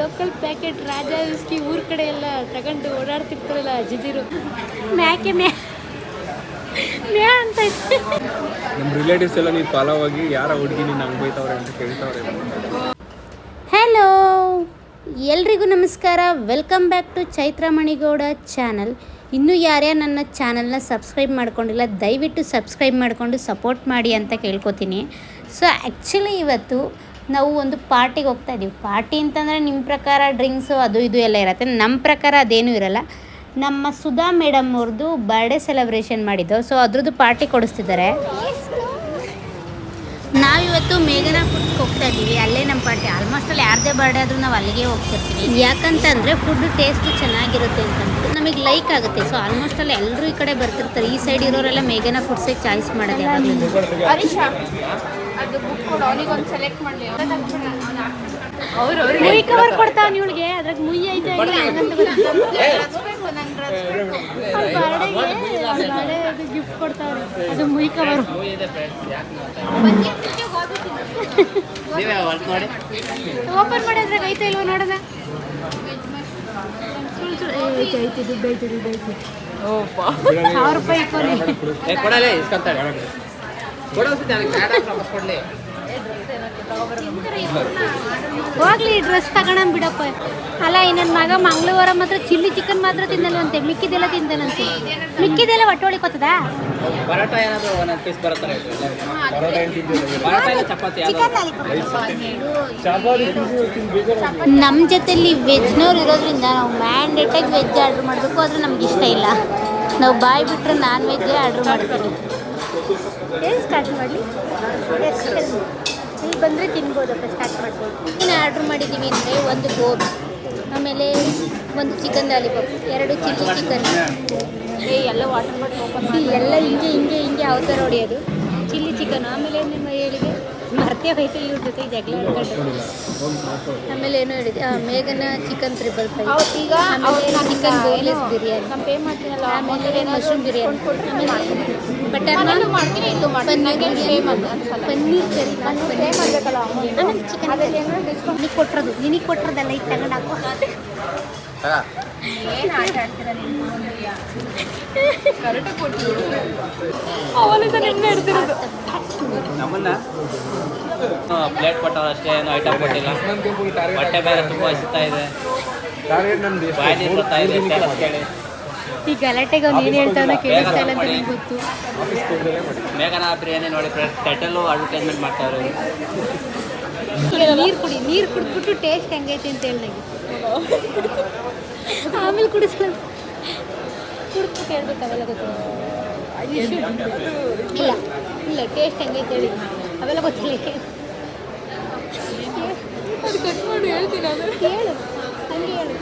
Local packet ರಾಜ whisky ಊರ ಕಡೆ ಎಲ್ಲ ತಗೊಂಡು ಓಡಾಡ್ತಿರ್ತಾರಲ್ಲ ಜಿದಿರು ಮ್ಯಾಕೆ ಮ್ಯಾ ಮ್ಯಾ ಅಂತ. ನಮ್ಮ ರಿಲೇಟಿವ್ಸ್ ಎಲ್ಲ ನೀವು ಫಾಲೋ ಆಗಿ ಯಾರ ಹುಡುಗಿ ನೀನು ಹಂಗೆ ಬೈತಾವ್ರೆ ಅಂತ ಕೇಳ್ತಾವ್ರೆ. ಹಲೋ ಎಲ್ರಿಗೂ ನಮಸ್ಕಾರ. Welcome back to Chaitra Manigowda channel ಇನ್ನೂ ಯಾರ್ಯಾರು ನನ್ನ ಚಾನಲ್ನ ಸಬ್ಸ್ಕ್ರೈಬ್ ಮಾಡ್ಕೊಂಡಿಲ್ಲ ದಯವಿಟ್ಟು ಸಬ್ಸ್ಕ್ರೈಬ್ ಮಾಡಿಕೊಂಡು ಸಪೋರ್ಟ್ ಮಾಡಿ ಅಂತ ಕೇಳ್ಕೊತೀನಿ. ಸೊ ಆ್ಯಕ್ಚುಲಿ ಇವತ್ತು ನಾವು ಒಂದು ಪಾರ್ಟಿಗೆ ಹೋಗ್ತಾ ಇದ್ದೀವಿ. ಪಾರ್ಟಿ ಅಂತಂದರೆ ನಿಮ್ಮ ಪ್ರಕಾರ ಡ್ರಿಂಕ್ಸು ಅದು ಇದು ಎಲ್ಲ ಇರುತ್ತೆ. ನಮ್ಮ ಪ್ರಕಾರ ಅದೇನೂ ಇರಲ್ಲ. ನಮ್ಮ ಸುಧಾ ಮೇಡಮ್ ಅವ್ರದ್ದು ಬರ್ಡೇ ಸೆಲೆಬ್ರೇಷನ್ ಮಾಡಿದ್ದು. ಸೊ ಅದ್ರದ್ದು ಪಾರ್ಟಿ ಕೊಡಿಸ್ತಿದ್ದಾರೆ. ನಾವಿವತ್ತು ಮೇಘನಾ ಫುಡ್ಸ್ಗೆ ಹೋಗ್ತಾ ಇದ್ದೀವಿ. ಅಲ್ಲೇ ನಮ್ಮ ಪಾರ್ಟಿ ಆಲ್ಮೋಸ್ಟ್ ಅಲ್ಲಿ ಯಾರದೇ ಬರ್ಡೇ ಆದರೂ ನಾವು ಅಲ್ಲಿಗೆ ಹೋಗ್ತಿರ್ತೀವಿ. ಯಾಕಂತಂದರೆ ಫುಡ್ ಟೇಸ್ಟ್ ಚೆನ್ನಾಗಿರುತ್ತೆ ಅಂತಂದ್ರೆ ನಮಗೆ ಲೈಕ್ ಆಗುತ್ತೆ. ಸೊ ಆಲ್ಮೋಸ್ಟ್ ಅಲ್ಲಿ ಎಲ್ಲರೂ ಈ ಕಡೆ ಬರ್ತಿರ್ತಾರೆ. ಈ ಸೈಡ್ ಇರೋರೆಲ್ಲ ಮೇಘನಾ ಫುಡ್ಸೇ ಚಾಯ್ಸ್ ಮಾಡೋದು ಯಾವಾಗಲೂ. ಅದು ಬುಕ್ ಕೊಡು. ಅವನಿಗೊಂದು ಸೆಲೆಕ್ಟ್ ಮಾಡಲಿ. ಅವ್ರು ಮುಯ್ ಕವರ್ ಕೊಡ್ತಾವ ಇವಳಿಗೆ. ಅದ್ರಾಗ ಮುಯ್ ಐತೆ ಗಿಫ್ಟ್ ಕೊಡ್ತಾವ್ರೆ. ಅದು ಮುಯ್ ಕವರ್ ಓಪನ್ ಮಾಡಿ. ಅದ್ರಾಗ ಐತೆ ಇಲ್ವ ನೋಡೋಣ. ಐತೆ ಐತೆ ದುಡ್ಡು ಐತೆ ದುಡ್ಡು ಐತೆ ಸಾವಿರ ರೂಪಾಯಿ ಕೊಡಲೇ ಇಸ್ಕೊಂತಾರೆ ಹೋಗ್ಲಿ ಡ್ರೆಸ್ ತಗೋಣ ಬಿಡಪ್ಪ. ಅಲ್ಲ ಈ ನನ್ನ ಮಗ ಮಂಗಳವಾರ ಮಾತ್ರ ಚಿಲ್ಲಿ ಚಿಕನ್ ಮಾತ್ರ ತಿನ್ನಲ್ವಂತೆ ಮಿಕ್ಕಿದೆಲ್ಲ ತಿಂತಾನಂತೆ ಮಿಕ್ಕಿದೆಲ್ಲ ಒಟ್ಟೊಳಿ ಕೊತ್ತದ? ವೆಜ್ ನಮ್ಮ ಜೊತೆಲಿ ವೆಜ್ನವ್ರು ಇರೋದ್ರಿಂದ ನಾವು ಮ್ಯಾಂಡೇಟಾಗಿ ವೆಜ್ ಆರ್ಡ್ರ್ ಮಾಡಬೇಕು. ಆದರೆ ನಮ್ಗೆ ಇಷ್ಟ ಇಲ್ಲ. ನಾವು ಬಾಯ್ ಬಿಟ್ಟರೆ ನಾನ್ ವೆಜ್ಜೇ ಆರ್ಡ್ರ್ ಮಾಡ್ತೀವಿ. ಏನು ಸ್ಟಾರ್ಟ್ ಮಾಡಲಿ. ಇಲ್ಲಿ ಬಂದರೆ ತಿನ್ಬೋದಪ್ಪ ಸ್ಟಾರ್ಟ್ ಮಾಡ್ಬೋದು. ಏನು ಆರ್ಡ್ರ್ ಮಾಡಿದ್ದೀವಿ ಅಂದರೆ ಒಂದು ಗೋಬಿ ಆಮೇಲೆ ಒಂದು ಚಿಕನ್ ಲಾಲಿಪಾಪ್ ಎರಡು ಚಿಲ್ಲಿ ಚಿಕನ್ ಏ? ಎಲ್ಲ ವಾಟರ್ ಬಾಟಲ್ ಓಪನ್ ಎಲ್ಲ ಹಿಂಗೆ ಹಿಂಗೆ ಹಿಂಗೆ ಅವತಾರ ಹೊಡೆಯೋದು? ಚಿಲ್ಲಿ ಚಿಕನ್ ಆಮೇಲೆ ನಿಮ್ಮ ಹೇಳಿದೆ ಮರ್ತೇ ಹೋಯ್ತು ಇವ್ರ ಜೊತೆ ಜಗಳ ಆಮೇಲೆ ಏನು ಹೇಳಿದೆ ಆ, ಮೇಘನ ಚಿಕನ್ ತ್ರಿಬಲ್ ಫೈ ಹೌದು ಈಗ ಆಮೇಲೆ ಚಿಕನ್ ಬೋನ್ಲೆಸ್ ಬಿರಿಯಾನಿ. ನಾನು ಪೇ ಮಾಡ್ತೀನಲ್ಲ ಆಮೇಲೆ ಮಶ್ರೂಮ್ ಬಿರಿಯಾನಿ? ಆಮೇಲೆ ಮಾಡ್ತೀನಿ ಇದು ಪನ್ನೀರ್ ಕರಿ. ಆಮೇಲೆ ಚಿಕನ್ ನಿನಗೆ ಕೊಟ್ಟಿರೋದು ನಿನಗೆ ಕೊಟ್ಟಿರೋದಲ್ಲ ತಗೊಂಡು ಹಾಕೋ ನಮ್ಮನ್ನ? ಪ್ಲೇಟ್ ಕೊಟ್ಟವ್ರು ಅಷ್ಟೇ ಏನು ಐಟಮ್ ಕೊಟ್ಟಿಲ್ಲ. ಹೊಟ್ಟೆ ಬೇರೆ ತುಂಬ ಹಸಿತಾ ಇದೆ. ಬಾಯಿ ಬರ್ತಾ ಇದೆ ಕೇಳಿ. ಈ ಗಲಾಟೆಗೆ ಅವ್ನು ಏನು ಹೇಳ್ತಾವನ ಕೇಳಿಸ್ತಾ ಇಲ್ಲ ಅಂತ ನಿಮ್ಗೆ ಗೊತ್ತು. ಮೇಘನಾ ಬಿರಿಯಾನಿ ನೋಡಿ ಟೈಟಲ್ಲು ಅಡ್ವರ್ಟೈಸ್ಮೆಂಟ್ ಮಾಡ್ತಾವ್ರೆ ನೀರು ಕುಡಿ ನೀರು ಕುಡಿದ್ಬಿಟ್ಟು ಟೇಸ್ಟ್ ಹೆಂಗೈತೆ ಅಂತ ಹೇಳಿ ನನಗೆ ಆಮೇಲೆ ಕುಡಿಸ್ಲ? ಕುಡಿದ್ಬಿಟ್ಟು ಹೇಳ್ಬೇಕು ಅವೆಲ್ಲ ಗೊತ್ತಿಲ್ಲ ಇಲ್ಲ ಇಲ್ಲ ಟೇಸ್ಟ್ ಹೆಂಗೈತೆ ಹೇಳಿ. ಅವೆಲ್ಲ ಗೊತ್ತಿಲ್ಲ. ಅದು ಕಟ್ ಮಾಡಿ ಹೇಳ್ತೀನಿ ಹೇಳು. ಹಂಗೆ ಹೇಳು.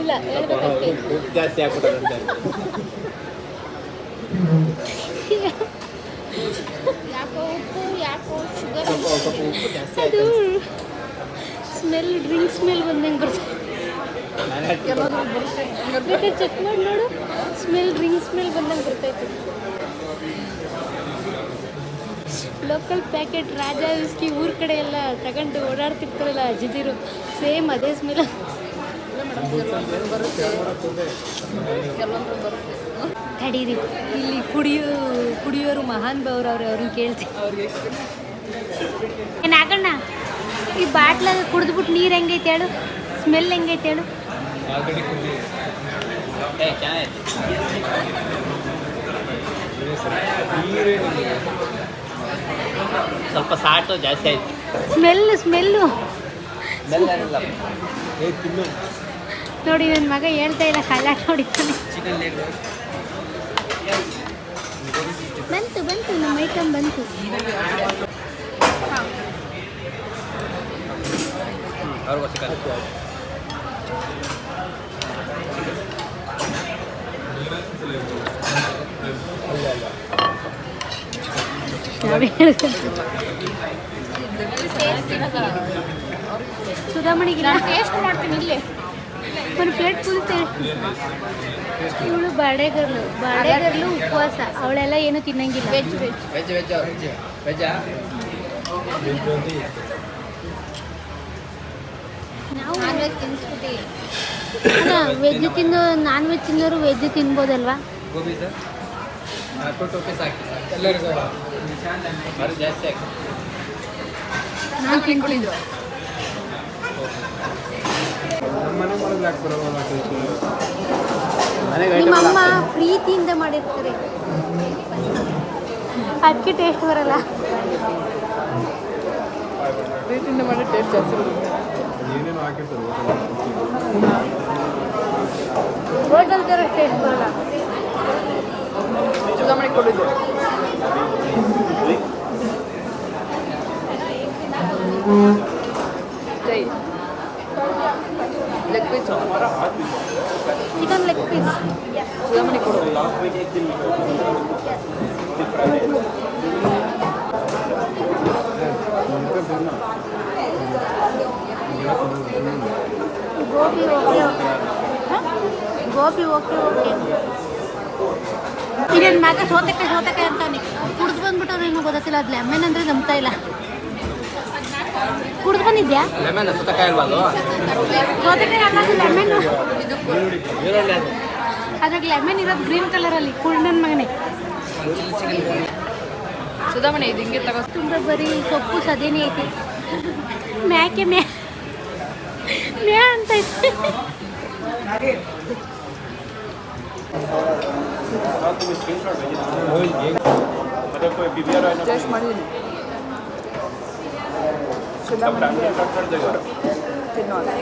ಇಲ್ಲ ಜಾಸ್ತಿ ಆಗ್ಬಿಟ್ಟದೆ ಯಾಕೋ ಉಪ್ಪು ಯಾಕೋ ಶುಗರ್ ಅದು ಸ್ಮೆಲ್ ಡ್ರಿಂಕ್ ಸ್ಮೆಲ್ ಬಂದಂಗೆ ಬರ್ತದೆ. ಬೇಕಾದ್ರೆ ಚೆಕ್ ಮಾಡಿ ನೋಡು. ಸ್ಮೆಲ್ ಡ್ರಿಂಕ್ ಸ್ಮೆಲ್ ಬಂದಂಗೆ ಬರ್ತೈತೆ. ಲೋಕಲ್ ಪ್ಯಾಕೆಟ್ ರಾಜಾ ವಿಸ್ಕಿ ಊರ ಕಡೆ ಎಲ್ಲ ತಗೊಂಡು ಓಡಾಡ್ತಿರ್ತಾರಲ್ಲ ಅಜ್ಜಿದಿರು ಸೇಮ್ ಅದೇ ಸ್ಮೆಲ್ ತಡೀರಿ. ಇಲ್ಲಿ ಕುಡಿಯೋ ಕುಡಿಯೋರು ಮಹಾನ್ ಅವ್ರೆ ಅವ್ರನ್ನ ಕೇಳ್ತೀನಿ. ಏನಾಗಣ್ಣ ಈ ಬಾಟ್ಲಾಗ ಕುಡಿದ್ಬಿಟ್ಟು ನೀರು ಹೆಂಗೈತೆ ಹೇಳು? ಸ್ಮೆಲ್ ಹೆಂಗೈತೆ ಹೇಳು? ಸ್ವಲ್ಪ ಸಾಟು ಜಾಸ್ತಿ ಆಯ್ತು. Smell smell. ಬೆಲ್ಲ ನೋಡಿ ನನ್ನ ಮಗ ಹೇಳ್ತಾ ಇಲ್ಲ ಕಲ್ಲ ನೋಡಿ. ಚಿಕನ್ ಲೆಗ್ ಬಂತು ಬಂತು ನಮ್ಮ ಐಟಮ್ ಬಂತು. ಸುಧಾಮಣಿಗೆ ಟೇಸ್ಟ್ ಮಾಡ್ತೀನಿ ಇಲ್ಲಿ. ಒಂದು ಪ್ಲೇಟ್ ಫುಲ್ ಇವಳು ಬಾಳೆಗರ್ಲು ಬಾಳೆಗರ್ಲು ಉಪವಾಸ. ಅವಳೆಲ್ಲ ಏನು ತಿನ್ನಂಗಿಲ್ಲ. ವೆಜ್ ವೆಜ್ ವೆಜ್ ವೆಜ್ ನಾವು ನಾನ್ ವೆಜ್ ತಿನ್ಸ್ಬಿಟ್ಟು. ವೆಜ್ ತಿಂದು ನಾನ್ ವೆಜ್ ತಿನ್ನೋರು ವೆಜ್ ತಿನ್ಬೋದಲ್ವಾ? ಗೋಬಿ ಸರ್ ಎಲ್ಲರಿಗೂ ರುಪೀಸ್ ಹಾಕಿ. ಬರೀ ಜಾಸ್ತಿ ಹಾಕಿ. ನಾನು ತಿನ್ಕೊಂಡಿದ್ದು ನಿಮ್ಮ ಅಮ್ಮ ಪ್ರೀತಿಯಿಂದ ಮಾಡಿರ್ತಾರೆ. ಅದಕ್ಕೆ ಟೇಸ್ಟ್ ಬರಲ್ಲ. ಪ್ರೀತಿಯಿಂದ ಮಾಡಿ ಟೇಸ್ಟ್ ಜಾಸ್ತಿ ಏನೇನು ಹಾಕಿರ್ತಾರೆ ಹೋಟೆಲ್ ಥರ ಟೇಸ್ಟ್ ಬರಲ್ಲ. ಚುನಾವಣೆ ಕೊಡಿದ್ದು ಜೈ leg piece chicken leg piece chicken ಕೊಡು gobi okay okay gobi okay okay ಇನ್ನೇನು ಮ್ಯಾಗ ಸೋತಕ್ಕೆ ಸೋತೆಕಾಯಿ ಅಂತಾನೆ ಕುಡ್ದು ಬಂದ್ಬಿಟ್ಟು ಏನೋ ಗೊತ್ತಿಲ್ಲ ಅದು ಲೆಮನ್ ನಂಬ್ತಾ ಇಲ್ಲ ಕುಡ್ದು ಬಂದಿದ್ಯಾ? ಲೆಮನ್ ಸುತ್ತಕಾಯಿ ಅಲ್ವಾ ಅದು? ಅಲ್ಲ ಲೆಮನ್ ಅದ್ರಾಗ ಲೆಮನ್ ಇರೋದು ಗ್ರೀನ್ ಕಲರಲ್ಲಿ ಕುಳ್ಳನ್ ಮಗನೇ. ಸುಧಾಮಣೆ ಇದು ಹಿಂಗೆ ತಗೋ. ತುಂಬ ಬರೀ ಸೊಪ್ಪು ಸದೇನೆ ಐತಿ. ಮ್ಯಾಕೆ ಮ್ಯಾ ಮ್ಯಾ ಅಂತ ಐತಿ. ಟೇಸ್ಟ್ ಮಾಡಿದ್ದೀನಿ ಸುಧಾಮಣಿ ತಿನ್ನೋದು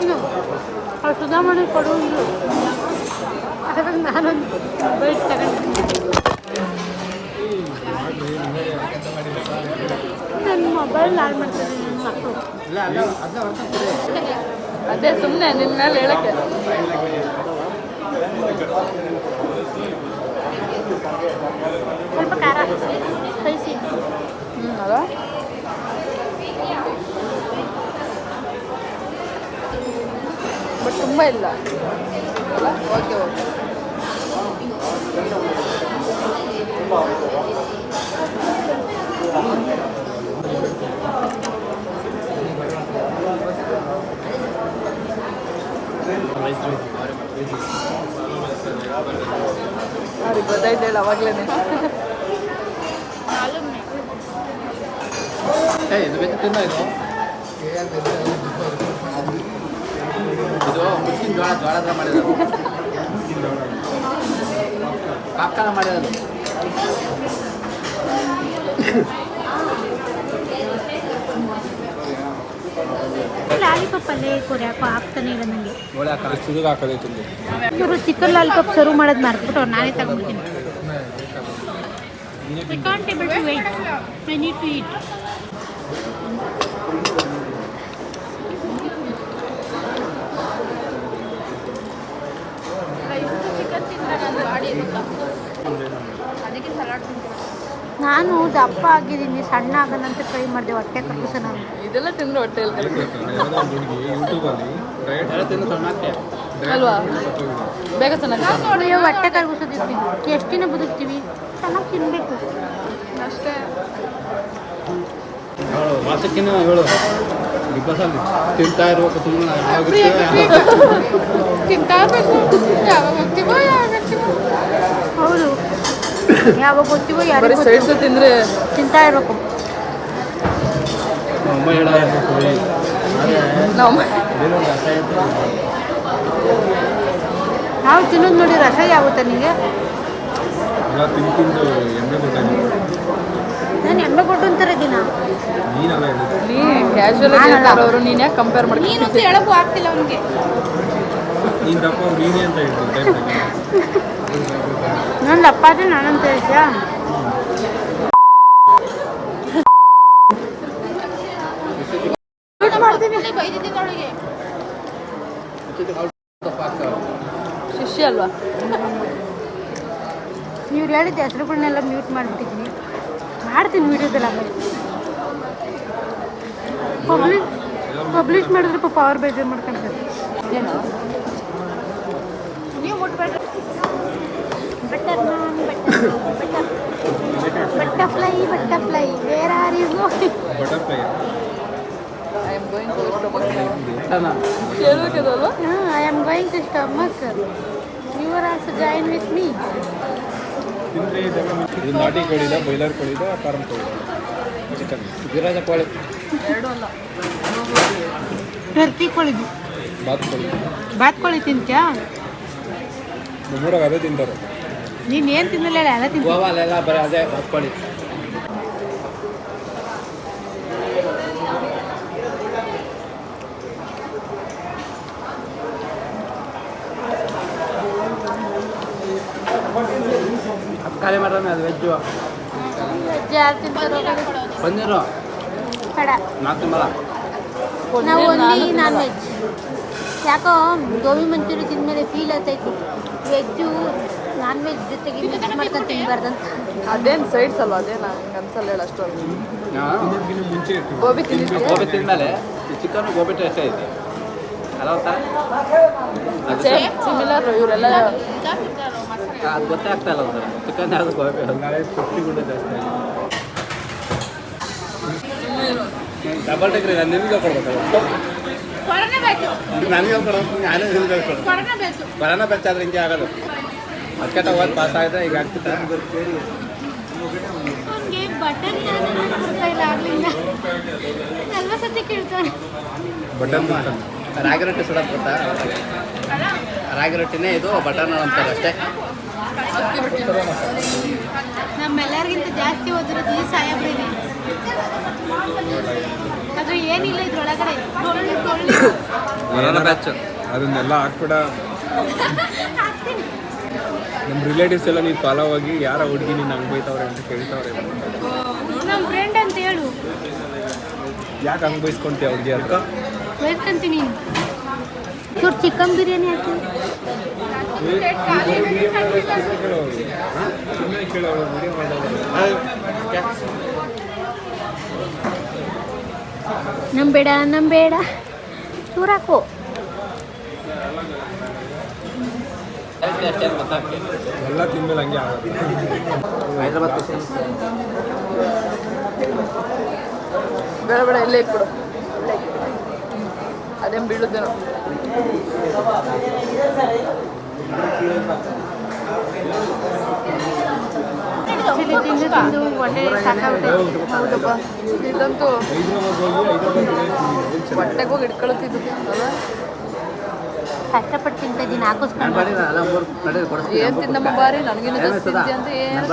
ಇನ್ನು ಅವ್ರು ಸುಧಾಮಣಿ ಕೊಡುವುದು ಅದ್ರಾಗ ನಾನೊಂದು ಬೈಟ್ ಮೊಬೈಲ್ ಹಾಳು ಮಾಡ್ತಾರೆ ನನ್ನ ಮಕ್ಕಳು ಅದೇ ಸುಮ್ಮನೆ ನಿನ್ನ ಮೇಲೆ ಹೇಳಕ್ಕೆ. ಸ್ವಲ್ಪ ಖಾರ. ಸ್ಪೈಸಿ ಹ್ಞೂ ಅಲ್ಲ ಬಟ್ ತುಂಬ ಇಲ್ಲ. Okay okay. ಅವ್ರಿಗೆ ಗೊತ್ತಾಯ್ತು ಹೇಳ ಅವಾಗಲೇ ಇದು ವೆಜ್ ತಿನ್ನೋ ಇದು. ಇದು ಜೋಳ ಜೋಳದ ಮಾಡಿರೋದು. ಪಾಪ್ಕಾಲ ಮಾಡಿರೋದು. ಲಾಲಿಪಾಪ್ ಅಲ್ಲೇ ಕೊರ್ಯಾಕೋ ಆಗ್ತಾನೆ ಇಲ್ಲ ನನಗೆ. ಇವರು ಚಿಕನ್ ಲಾಲಿಪಾಪ್ ಸರ್ವ್ ಮಾಡೋದು ಮರ್ತ್ಬಿಟ್ಟು ನಾನೇ ತಗೊಂಡ್ಬಿಡ್ತೀನಿ to eat. ಚಿಕನ್ ತಿಂದ್ರೆ ನನ್ನ ಬಾಡಿ ಅದಕ್ಕೆ ಸಲಾಡ್ ನಾನು ದಪ್ಪ ಆಗಿದ್ದೀನಿ ಸಣ್ಣ ಆಗದಂತ ಟ್ರೈ ಮಾಡಿದೆ ಹೊಟ್ಟೆ ಕರ್ಪಿಸೋಣ ಇದೆಲ್ಲ ತಿಂದ್ರೆ ಹೊಟ್ಟೆಯಲ್ಲಿ ಅಲ್ವಾ? ಬೇಗ ಚೆನ್ನಾಗಿ ಹೊಟ್ಟೆ ಕರ್ಗಿಸೋದಿರ್ತೀನಿ. ಎಷ್ಟು ದಿನ ಬದುಕ್ತೀವಿ? ಚೆನ್ನಾಗಿ ತಿನ್ಬೇಕು. ಅಷ್ಟೇ. ಹೇಳು ಮಾಸಕ್ಕಿನ ಹೇಳು. ಬಿಗ್ ಬಾಸಲ್ಲಿ ತಿಂತಾ ಇರ್ಬೇಕು ಸುಮ್ಮನೆ ತಿಂತಾ ಯಾವಾಗ. ಹೋಗ್ತೀವೋ ಯಾವಾಗ ಹೋಗ್ತೀವೋ ಹೌದು ಯಾವಾಗ ಹೋಗ್ತೀವೋ ಯಾರು ಸೈಡ್ಸ್ ತಿಂದ್ರೆ ತಿಂತಾ ಇರಬೇಕು. ನಾವು ತಿನ್ನೋದು ನೋಡಿ ರಸ ಯಾವತ್ತ ನಿಮಗೆ ನಾನು ಎಮ್ಮೆ ಕೊಟ್ಟು ಅಂತಾರೆ ದಿನ. ನೀ ಕ್ಯಾಶುವಲ್ ಆಗಿ ನೀನು ಯಾಕೆ ಕಂಪೇರ್ ಮಾಡಿ ನೀನು ಹೇಳಕ್ಕೂ ಆಗ್ತಿಲ್ಲ ಅವನಿಗೆ. ನೀನು ದಪ್ಪ ಅವ್ರು ನೀನೇ ಅಂತ ಹೇಳ್ತೀನಿ ನನ್ನ ಅಪ್ಪ ಆದ್ರೆ ನಾನಂತ ಹೇಳ್ತೀಯಾ? ಶಿಷ್ಯ ಅಲ್ವಾ? ನೀವು ಹೇಳಿದ ಹೆಸರುಗಳನ್ನೆಲ್ಲ ಮ್ಯೂಟ್ ಮಾಡಿಬಿಟ್ಟಿದ್ದೀನಿ. ಮಾಡ್ತೀನಿ ವಿಡಿಯೋದಲ್ಲ ಪಬ್ಲಿಷ್ ಪಬ್ಲಿಷ್ ಮಾಡಿದ್ರೆ ಪಾಪ ಅವ್ರು ಬೇಜಾರು ಮಾಡ್ಕೊಂತಾರೆ. ನೀವು ಮುಟ್ಬೇಡ್ರಿ. Butter butterfly butterfly where are you butterfly I am going to ಕೇಳಬೇಕದಲ್ವಾ I am going to stomach you are also join with me ತಿಂದರೆ ಇದು ನಾಟಿ ಕೋಳಿದ ಬಾಯ್ಲರ್ ಕೋಳಿದ ಫಾರಂ ಕೋಳಿ ಚಿಕನ್ ಗಿರಾಜ ಕೋಳಿ. ಎರಡು ಅಲ್ಲ. ಟರ್ಕಿ ಕೋಳಿದು ಬಾತ್ ಕೋಳಿ. ಬಾತ್ಕೋಳಿ ತಿಂತ್ಯಾ? ನಮ್ಮೂರಾಗ ಅದೇ ತಿಂತಾರೆ. ನೀನು ಏನು ತಿನ್ನಲ್ಲ ಎಲ್ಲ ತಿಂತ ಗೋವಾಲೆಲ್ಲ ಬರೀ ಅದೇ ಕೋಳಿ ಖಾಲಿ ಮಾಡ್ರೆ ಅದು ವೆಜ್ಜು ಪನ್ನೀರು? ನಾಲ್ಕು ತಿಂಬಲ್ಲ ನಾವು ಓನ್ಲಿ ನಾನ್ ವೆಜ್ ಯಾಕೋ ಗೋಬಿ ಮಂಚೂರಿ ತಿಂದಮೇಲೆ ಫೀಲ್ ಆಗ್ತೈತಿ ವೆಜ್ಜು ನಾನ್ ವೆಜ್ ಜೊತೆಗೆ ಮಿಕ್ಸ್ ಮಾಡ್ಕೊಂಡು ತಿನ್ಬಾರ್ದಂತ ಅದೇನು ಸೈಡ್ಸ್ ಅಲ್ವಾ? ಅದೇನ ಹಂಗೆ ಅನ್ಸಲ್ಲ ಹೇಳ ಅಷ್ಟೊಂದು. ಮುಂಚೆ ಇರ್ತೀವಿ ಗೋಬಿ ತಿಂದಿದ್ದೆ ಗೋಬಿ ತಿಂದಮೇಲೆ ಈ ಚಿಕನ್ ಗೋಬಿ ಟೇಸ್ಟ್ ಐತೆ. ಅಲ್ಲ ಗೊತ್ತಾ ಸಿಮಿಲರ್ ಇವರೆಲ್ಲ ಅದು ಗೊತ್ತೇ ಆಗ್ತಾ ಇಲ್ಲ ಚಿಕನ್ ಯಾವುದು ಗೋಬಿ ಫಿಫ್ಟಿ ಜಾಸ್ತಿ ಡಬಲ್ ಡಿಗ್ರಿ ನಾನು ನಿಮಗೆ ಕೊಡ್ಬೇಕಲ್ಲ ಬೇಕು. ನನಗೆ ಕೊಡೋದು ನಾನೇ ನಿಮ್ಗೆ ಕೊಡೋದು ಕೊರೋನಾ ಬೇಕು. ಕೊರೋನಾ ಬೆಚ್ಚ ಆದ್ರೆ ಹಿಂಗೆ ಆಗೋದು ಅದಕ್ಕೆ ಓದ್ ಪಾಸ್ ಆಗಿದೆ ಈಗ ಆಗ್ತಿದೆ ನನಗೆ ಬಟನ್ ಇಲ್ಲ ನಲ್ವತ್ತು ಕೇಳ್ತಾರೆ ಬಟನ್ ರಾಗಿ ರೊಟ್ಟಿ ಸುಡೋದು ಗೊತ್ತಾ? ರಾಗಿ ರೊಟ್ಟಿನೇ ಇದು ಬಟನ್ ಅಂತಾರೆ ಅಷ್ಟೇ. ನಮ್ಮೆಲ್ಲರಿಗಿಂತ ಜಾಸ್ತಿ ಓದಿರೋದು ಈ ಸಾಹೇಬ್ರಿಗೆ. ಆದ್ರೆ ಏನಿಲ್ಲ ಇದ್ರೊಳಗಡೆ. ಅದನ್ನೆಲ್ಲ ಹಾಕ್ಬಿಡ. ನಮ್ಮ ರಿಲೇಟಿವ್ಸ್ ಎಲ್ಲ ನೀನು ಫಾಲೋ ಆಗಿ ಯಾರ ಹುಡುಗಿ ನೀನು ಹಂಗೆ ಬೈತವ್ರೆ ಅಂತ ಕೇಳ್ತಾವ್ರೆ. ನಮ್ಮ ಫ್ರೆಂಡ್ ಅಂತ ಹೇಳು. ಯಾಕೆ ಹಂಗೆ ಬೈಸ್ಕೊಂತೀಯ ಅವ್ರಿಗೆ ಅದಕ್ಕೆ ಬೈಸ್ಕೊಂತೀನಿ ಚೂರು ಚಿಕನ್ ಬಿರಿಯಾನಿ ಹಾಕಿ ಕೇಳೋರು ವಿಡಿಯೋ ಮಾಡೋರು ನಮ್ ಬೇಡ ನಮ್ ಬೇಡ ಚೂರು ಹಾಕು ಅಷ್ಟೇ ಗೊತ್ತಾಗ್ತದೆ ಎಲ್ಲ ತಿಂದ್ಮೇಲೆ ಹಂಗೆ ಹೈದ್ರಾಬಾದ್ ಬೇಡ ಬೇಡ ಇಲ್ಲೇ ಇಟ್ಬಿಡು. ಅದೇನು ಬೀಳುತ್ತೇನೋ. ಚಿಲ್ಲಿ ತಿಂದು ತಿಂದು ಹೊಟ್ಟೆ ಸಾಕಾಗ್ಬಿಟ್ಟೈತೆ ಹೌದಪ್ಪ. ಇದಂತೂ ಹೊಟ್ಟೆಗೋಗಿ ಹೋಗಿ ಇಟ್ಕೊಳತ್ತಿದ್ದು ಅಲ್ಲ? ಕಷ್ಟಪಟ್ಟು ತಿಂತ ಇದ್ದೀನಿ ಹಾಕಿಸ್ಕೊಂಡು ಕೊಡಿಸ್ತೀನಿ ತಿನ್ನಮ್ಮ ಬಾರಿ ನನಗೇನು ಏನ್ ಜಾಸ್ತಿ ಅಂತ ಏನು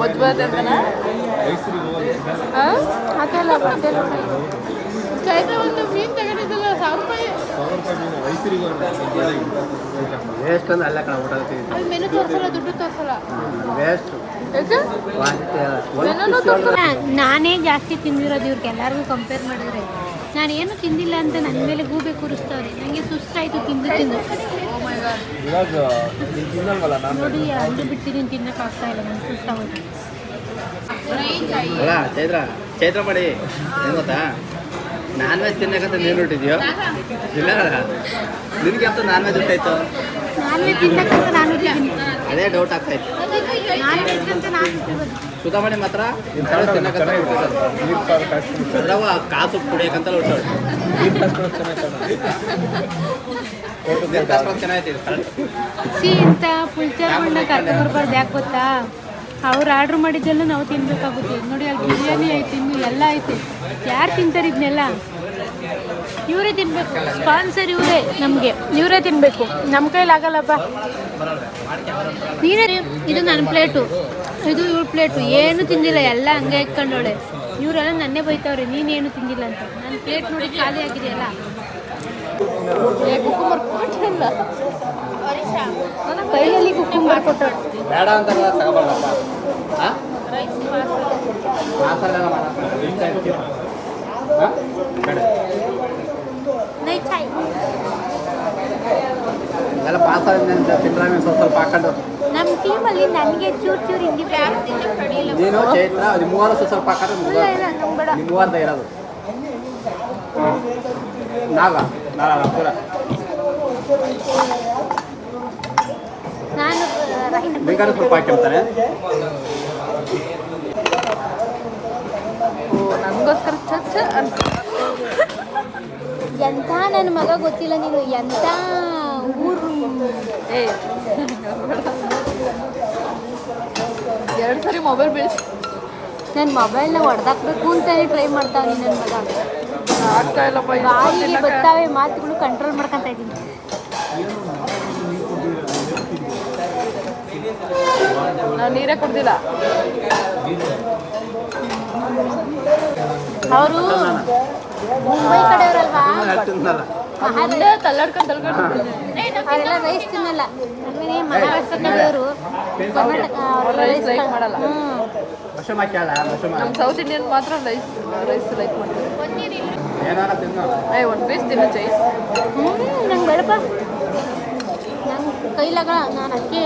ಮದ್ವೆ ಅಂತನಾ? ಅದೆಲ್ಲ ಚೈತ್ರ ಒಂದು ಮೀನು ತಗೊಂಡಿದ್ದಲ್ಲ ಸಾವಿರ ರೂಪಾಯಿ? ಸಾವಿರ ರೂಪಾಯಿ ಮೀನು ವೇಸ್ಟ್ ಅಂದ್ರೆ ಅಲ್ಲ ಕಣ ಊಟ ಮೆನು ತೋರಿಸಲ್ಲ ದುಡ್ಡು ತೋರಿಸಲ್ಲ. ವೇಸ್ಟ್ ನಾನೇ ಜಾಸ್ತಿ ತಿಂದಿರೋದು ಇವ್ರಿಗೆ ಎಲ್ಲರಿಗೂ ಕಂಪೇರ್ ಮಾಡಿದ್ರೆ. ನಾನು ಏನು ತಿಂದಿಲ್ಲ ಅಂತ ನನ್ನ ಮೇಲೆ ಗೂಬೆ ಕೂರಿಸ್ತವ್ರೆ ನನಗೆ ಸುಸ್ತಾಯಿತು ತಿಂದು ತಿಂದು. ಇವಾಗ ನೀನು ನಾನು ನೋಡಿ ಅಂದು ಬಿಟ್ಟಿದ್ದೀನಿ ತಿನ್ನೋಕ್ಕಾಗ್ತಾ ಇಲ್ಲ ನಂಗೆ ಸುಸ್ತಾಗೋಯ್ತು. ಅಲ್ಲ ಚೈತ್ರ ಚೈತ್ರ ಮಾಡಿ. ಏನು ಗೊತ್ತಾ? ನಾನ್ ವೆಜ್ ತಿನ್ನಕಂತ ನೀನು ಹೊಟ್ಟಿದ್ಯೋ ಇಲ್ಲ ನಿನಗೆ ಅಂತ ನಾನ್ ವೆಜ್ ಹೊಟ್ಟಾಯ್ತು ನಾನ್ ವೆಜ್ ತಿನ್ನಕ್ಕಂತ ನಾನು ಅದೇ ಡೌಟ್ ಆಗ್ತಾ ಇತ್ತು. ಸುಧಾಮಣಿ ಮಾತ್ರ ಕಾಸು ಕುಡಿಯಕಂತ ಯಾಕೆ ಗೊತ್ತಾ? ಅವ್ರು ಆರ್ಡ್ರ್ ಮಾಡಿದ್ದೆಲ್ಲ ನಾವು ತಿನ್ಬೇಕಾಗುತ್ತೆ. ನೋಡಿ ಅಲ್ಲಿ ಬಿರಿಯಾನಿ ಐತಿ ಇನ್ನು ಎಲ್ಲ ಐತಿ. ಯಾರು ತಿಂತಾರೆ ಇದನ್ನೆಲ್ಲ ಇವರೇ ತಿನ್ಬೇಕು. ಸ್ಪಾನ್ಸರ್ ಇವರೇ ನಮಗೆ. ಇವರೇ ತಿನ್ನಬೇಕು ನಮ್ಮ ಕೈಲಾಗಲ್ಲಪ್ಪ ನೀನೇ ಇದು ನನ್ನ ಪ್ಲೇಟು ಇದು ಇವ್ರ ಪ್ಲೇಟು ಏನು ತಿಂದಿಲ್ಲ. ಎಲ್ಲ ಹಂಗೆ ಇಟ್ಕೊಂಡೋಳೆ ಇವರೆಲ್ಲ ನನ್ನೇ ಬೈತಾವ್ರೆ. ನೀನೇನು ತಿಂದಿಲ್ಲ ಅಂತ. ನನ್ನ ಪ್ಲೇಟ್ ನೋಡಿ ಖಾಲಿ ಆಗಿದೆಯಲ್ಲ. ಕುಕ್ಕುಂಬರ್ ಕೊಟ್ಟಿಲ್ಲ. ನನ್ನ ಕೈಯಲ್ಲಿ ಕುಕ್ಕುಂಬರ್ ಬೇಡ ಅಂತ ನೈ ಚಾಯ್ ಎಲ್ಲ ಪಾಸ್ ಆಗಿದೆ ತಿಂದ್ರೆ ಸ್ವಲ್ಪ ಸ್ವಲ್ಪ ಹಾಕೊಂಡು. ಟೀಮ್ ಟೀಮಲ್ಲಿ ನನಗೆ ಚೂರು ಚೂರು ಹಿಂದಿ ನೀನು ಚೈತ್ರ ಅದು ಮೂವರು ಸ್ವಲ್ಪ ಸ್ವಲ್ಪ ಇಲ್ಲ ಇಲ್ಲ ನಂಗೆ ಬೇಡ. ನಿಮ್ಮ ಮೂವರ್ದ ಇರೋದು. ನಾಗ ನಾಗ ಪೂರ ನಾನು ಬೇಕಾದ್ರೆ ಸ್ವಲ್ಪ ಹಾಕಿರ್ತಾನೆ ಓ ನನಗೋಸ್ಕರ ಚಚ್ಚ ಅಂತ. ಎಂಥ ನನ್ನ ಮಗ ಗೊತ್ತಿಲ್ಲ ನೀನು ಎಂಥ ಊರು? ಏ. ಎರಡು ಸರಿ ಮೊಬೈಲ್ ಬೀಳ್ಸಿ ನನ್ನ ಮೊಬೈಲ್ನ ಹೊಡೆದಾಕ್ಬೇಕು ಅಂತಾನೆ ಟ್ರೈ ಮಾಡ್ತಾವೆ ನನ್ನ ಮಗ. ಬಾಯಿಗೆ ಬರ್ತಾವೆ ಮಾತುಗಳು ಕಂಟ್ರೋಲ್ ಮಾಡ್ಕೊಂತ ಇದ್ದೀನಿ. ನಾನು ನೀರೇ ಕುಡ್ದಿಲ್ಲ. ಅವರು ಮುಂಬೈ ಕಡೆಯವರಲ್ವಾ? ಅಲ್ಲೇ ತಳ್ಳಾಡ್ಕೊಂಡು ತಳ್ಕೊಂಡು ಅವರೆಲ್ಲ ರೈಸ್ ತಿನ್ನಲ್ಲ. ಅಂದ್ರೆ ಮಹಾರಾಷ್ಟ್ರ ಕಡೆಯವರು ಕರ್ನಾಟಕ ಅವರೆಲ್ಲ ರೈಸ್ ಲೈಕ್ ಮಾಡಲ್ಲ. ನಮ್ಮ ಸೌತ್ ಇಂಡಿಯನ್ ಮಾತ್ರ ರೈಸ್ ರೈಸ್ ಲೈಕ್ ಮಾಡ್ತಾರೆ. ಏನಾರ ತಿನ್ನು. ಏ ಒಂದು ಪೀಸ್ ತಿನ್ನು ಚೈ ನಂಗೆ ಬೇಡಪ್ಪ. ನನ್ನ ಕೈಲಾಗ ನಾನು ಅಕ್ಕಿ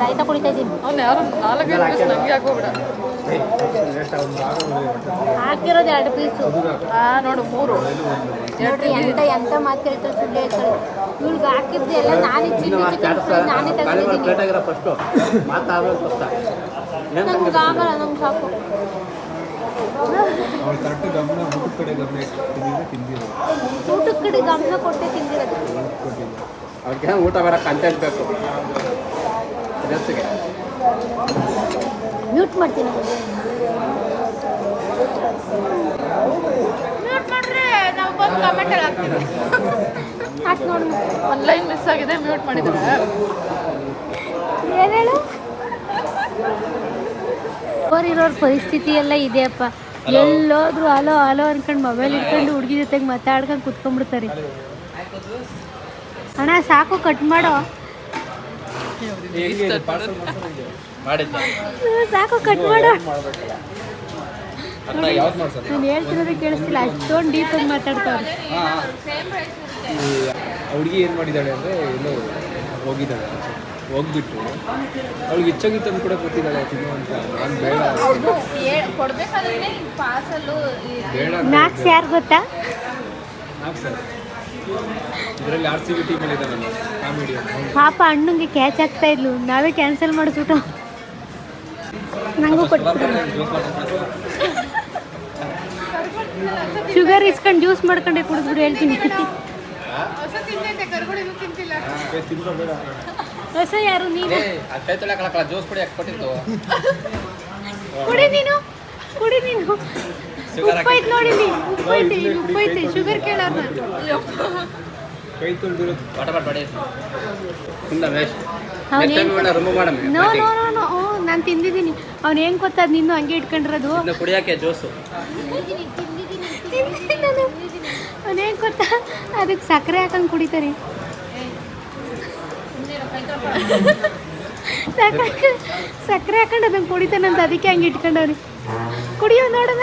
ರಾಯ್ತ ಕುಡಿತಾ ಇದ್ದೀನಿ. ಅವ್ನು ಯಾರು ನಾಲ್ಕೈದು ಪೀಸ್ ನನಗೆ ಹಾಕೋಬಿಡ ಹಾಕಿರೋದು ಎರಡು ಪೀಸು ಆ ನೋಡು ಮೂರು. ನೋಡ್ರಿ ಎಂತ ಎಂತ ಮಾತು ಕೇಳ್ತಾರೆ ಸುಳ್ಳು ಹೇಳ್ತಾರೆ. ಇವ್ಳಿಗೆ ಹಾಕಿದ್ದು ಎಲ್ಲ ನಾನೇ ಚಿಲ್ಲಿ ಚಿಕನ್ ಫ್ರೈ ನಾನೇ ತಗೊಂಡಿದ್ದೀನಿ. ಫಸ್ಟು ಮಾತಾಡೋದು ಫಸ್ಟ ನಂಗೆ ಆಗಲ್ಲ ನಂಗೆ ಸಾಕು. ಅವ್ಳು ಕರೆಕ್ಟ್ ಗಮನ ಊಟದ ಕಡೆ ಗಮನ ಇಟ್ಟಿದ್ರೆ ತಿಂದಿರೋ ಊಟದ ಕಡೆ ಗಮನ ಕೊಟ್ಟೆ ತಿಂದಿರೋದು. ಅವ್ರಿಗೆ ಊಟ ಬೇಡ ಕಂಟೆಂಟ್ ಬೇಕು. ಮ್ಯೂಟ್ ಮಾಡ್ತೀನಿ. ನಾವು ಬಂದು ಕಮೆಂಟಲ್ಲಿ ಹಾಕ್ತೀವಿ. ಹಾಕಿ ನೋಡು ಒಂದು ಲೈನ್ ಮಿಸ್ ಆಗಿದೆ ಮ್ಯೂಟ್ ಮಾಡಿದ್ದಾರೆ ಏನು ಹೇಳು? ಪರಿಸ್ಥಿತಿ ಎಲ್ಲ ಇದೆಯಪ್ಪ. ಎಲ್ಲೋದ್ರು ಅಲೋ ಅಲೋ ಅನ್ಕೊಂಡು ಮೊಬೈಲ್ ಇಟ್ಕೊಂಡು ಹುಡುಗಿ ಜೊತೆಗೆ ಮಾತಾಡ್ಕೊಂಡು ಕುತ್ಕೊಂಡ್ಬಿಡ್ತಾರೆ. ಅಣ್ಣ ಸಾಕು ಕಟ್ ಮಾಡೋ. ಮಾಡಿದ್ದ. ಸಾಕು ಕಟ್ ಮಾಡೋ. ನೀನು ಹೇಳ್ತಿರೋದೇ ಕೇಳಿಸ್ತಿಲ್ಲ ಅಷ್ಟೊಂದು ಡೀಪಾಗಿ ಮಾತಾಡ್ತಾವ್ರೆ. ಹುಡುಗಿ ಏನು ಮಾಡಿದಾಳೆ ಅಂದ್ರೆ ಎಲ್ಲೋ ಹೋಗಿದ್ದಾಳೆ. ಹೋಗ್ಬಿಟ್ಟು. ಅವಳಿಗೆ ಹೆಚ್ಚಾಗಿ ತಂದು ಕೂಡ ಗೊತ್ತಿದ್ದಾಳೆ ತಿನ್ನು ಅಂತ. ನಾನು ಬೇಡ ಯಾರು ಗೊತ್ತಾ? ನಾಲ್ಕು ಸರ್ ಇದರಲ್ಲಿ ಆರ್ ಸಿ ಬಿ ಟೀಮಲ್ಲಿ ಕಾಮಿಡಿ ಪಾಪ ಅಣ್ಣಂಗೆ ಕ್ಯಾಚ್ ಆಗ್ತಾ ಇದ್ಲು. ನಾವೇ ಕ್ಯಾನ್ಸಲ್ ಮಾಡಿಸ್ಬಿಟ್ಟು ನಂಗೂ ಶುಗರ್ ಇಸ್ಕೊಂಡು ಜ್ಯೂಸ್ ಮಾಡ್ಕೊಂಡೆ ಕುಡಿದ್ಬಿಡು ಹೇಳ್ತೀನಿ. ಹೊಸ ಯಾರು ನೀನು? ಜ್ಯೂಸ್ ಕುಡಿ ಕೊಟ್ಟಿತ್ತು ಕುಡಿ ನೀನು ಕುಡಿ ನೀನು. ಉಪ್ಪೈತ್ ನೋಡಿ ಉಪ್ಪೈತಿ ಉಪ್ಪೈತಿ ಶುಗರ್ ಕೇಳೋರ್ನ. ಕೈ ತೊಳೆದಿರೋ ವೇಸ್ಟ್ ಮಾಡಮ್ ನೋ ನೋ ನೋ ನೋ ನಾನು ತಿಂದಿದ್ದೀನಿ. ಅವ್ನು ಹೆಂಗೆ ಗೊತ್ತಾ ನಿನ್ನೂ ಹಂಗೆ ಇಟ್ಕೊಂಡಿರೋದು? ಇನ್ನು ಜೋಸು. ಅವ್ನ ಹೆಂಗೆ ಗೊತ್ತಾ? ಅದಕ್ಕೆ ಸಕ್ಕರೆ ಹಾಕೊಂಡು ಕುಡಿತಾರೆ. ಸಕ್ಕರೆ ಹಾಕೊಂಡು ಅದನ್ನ ಕುಡಿತಾನಂತ ಅದಕ್ಕೆ ಹಂಗೆ ಇಟ್ಕೊಂಡವ್ರಿ ಕುಡಿಯೋ ನೋಡೋಣ.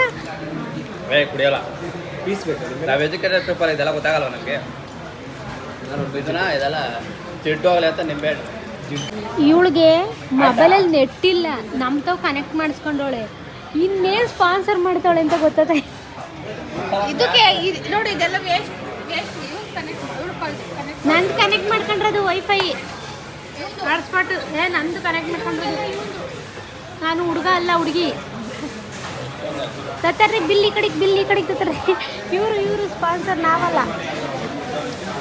ಏ ಕುಡಿಯೋಲ್ಲ. ಪೀಸ್ ಬೇಕಾ ನಿಮ್ಗೆ ನಾವು ಎಜುಕೇಟೆಡ್ ಪೀಪಲ್ ಇದೆಲ್ಲ ಗೊತ್ತಾಗಲ್ಲ ನಮಗೆ? ಇದನ್ನ ಇದೆಲ್ಲ ಅಂತ ನಿಂಬೆ ಇವಳಿಗೆ ಮೊಬೈಲಲ್ಲಿ ನೆಟ್ ಇಲ್ಲ ನಮ್ಮ ತಾವ್ ಕನೆಕ್ಟ್ ಮಾಡಿಸ್ಕೊಂಡವಳೆ ಇನ್ನೇನು ಸ್ಪಾನ್ಸರ್ ಮಾಡ್ತಾಳೆ ಅಂತ ಗೊತ್ತದೆ? ಇದಕ್ಕೆ ಇದ್- ನೋಡಿ ಇದೆಲ್ಲ ವೇಸ್ಟ್ ವೇಸ್ಟ್ ಕನೆಕ್ಟ್ ಕನೆಕ್ಟ್ ನಂದು ಕನೆಕ್ಟ್ ಮಾಡ್ಕೊಂಡ್ರದು ವೈಫೈ ಹಾಟ್ಸ್ಪಾಟ್ ಏ ನಂದು ಕನೆಕ್ಟ್ ಮಾಡ್ಕೊಂಡ್ರದು. ನಾನು ಹುಡುಗ ಅಲ್ಲ ಹುಡುಗಿ. ತತ್ತಾರ್ರಿ ಬಿಲ್ ಈ ಕಡೆಗೆ ಬಿಲ್ ಈ ಕಡೆಗೆ ತತ್ತಾರ್ರಿ. ಇವರು ಇವರು ಸ್ಪಾನ್ಸರ್ ನಾವಲ್ಲ.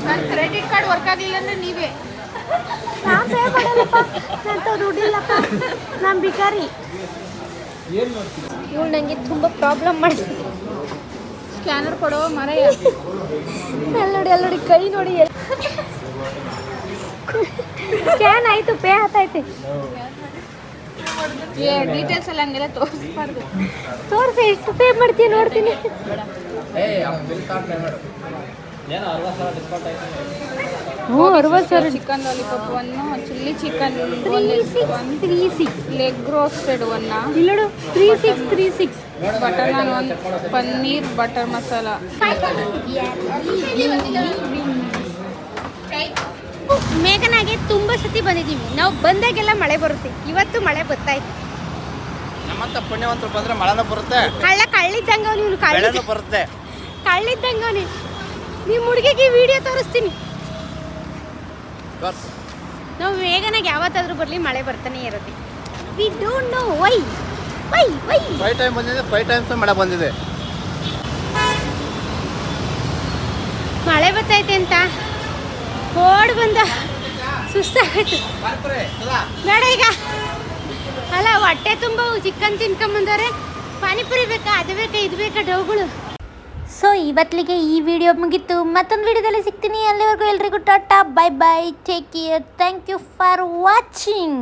ನನ್ನ ಕ್ರೆಡಿಟ್ ಕಾರ್ಡ್ ವರ್ಕ್ ಆಗಲಿಲ್ಲ ಅಂದ್ರೆ ನೀವೇ. ನಾನು ಪೇ ಮಾಡಲ್ಲಪ್ಪ. ನಂತ ದುಡ್ಡಿಲ್ಲಪ್ಪ. ನಾನು ಬಿಕಾರಿ ಇವಳು ನನಗೆ ತುಂಬ ಪ್ರಾಬ್ಲಮ್ ಮಾಡ್ತೀನಿ ಸ್ಕ್ಯಾನರ್ ಕೊಡೋ ಮರ ಅಲ್ಲಿ ನೋಡಿ ಅಲ್ಲಿ ನೋಡಿ ಕೈ ನೋಡಿ. ಸ್ಕ್ಯಾನ್ ಆಯಿತು ಪೇ ಆತೈತೆ ಏ ಡೀಟೇಲ್ಸ್ ಎಲ್ಲ ಹಂಗೆಲ್ಲ ತೋರಿಸ್ಬಾರ್ದು. ತೋರಿಸಿ ಎಷ್ಟು ಪೇ ಮಾಡ್ತೀನಿ ನೋಡ್ತೀನಿ. ಕಾರ್ಡ್ ಅರವತ್ತು ಸಾವಿರ ಡಿಸ್ಕೌಂಟ್ ಆಯ್ತು ಹ್ಞೂ ಅರವತ್ತು ಸಾವಿರ. Chicken lollipop one chilli chicken three six three six leg roasted one ಇಲ್ಲ ನೋಡು three six three six butter naan ಒಂದು ಪನ್ನೀರ್ ಬಟರ್ ಮಸಾಲ ಮೇಘನಾಗೆ ತುಂಬ ಸತಿ ಬಂದಿದ್ದೀವಿ. ನಾವು ಬಂದಾಗೆಲ್ಲ ಮಳೆ ಬರುತ್ತೆ. ಇವತ್ತು ಮಳೆ ಬರ್ತಾಯ್ತು ನಮ್ಮಂತ ಪುಣ್ಯವಂತರು ಬಂದ್ರೆ ಮಳೆನೂ ಬರುತ್ತೆ. ಕಳ್ಳ ಕಳ್ಳಿದ್ದಂಗ ನೀವು ಕಳ್ಳ ಬೆಳೆನೂ ಬರುತ್ತೆ. ಕಳ್ಳಿದ್ದಂಗವನಿ ನಿಮ್ಮ ಹುಡುಗಿಗೆ ವಿಡಿಯೋ ತೋರಿಸ್ತೀನಿ. ತೋರ್ಸು. ನಾವು ವೇಗನಾಗ ಯಾವತ್ತಾದ್ರೂ ಬರಲಿ ಮಳೆ ಬರ್ತಾನೆ ಇರುತ್ತೆ. We don't know why why why five time ಬಂದಿದೆ ಫೈವ್ ಟೈಮ್ಸ್ ಮಳೆ ಬಂದಿದೆ. ಮಳೆ ಬರ್ತೈತೆ ಅಂತ. ಓಡ್ ಬಂದ ಸುಸ್ತಾಗೈತೆ ಬೇಡ ಈಗ. ಅಲ್ಲ ಹೊಟ್ಟೆ ತುಂಬ ಚಿಕನ್ ತಿನ್ಕೊಂಬಂದವ್ರೆ ಪಾನಿಪುರಿ ಬೇಕಾ ಅದು ಬೇಕಾ ಇದು ಬೇಕಾ ಡೌಗಳು ಸೊ ಇವತ್ತಿಗೆ ಈ ವಿಡಿಯೋ ಮುಗೀತು. ಮತ್ತೊಂದು ವಿಡಿಯೋದಲ್ಲಿ ಸಿಗ್ತೀನಿ. ಅಲ್ಲಿವರೆಗೂ ಎಲ್ರಿಗೂ Tata. Bye bye take care thank you for watching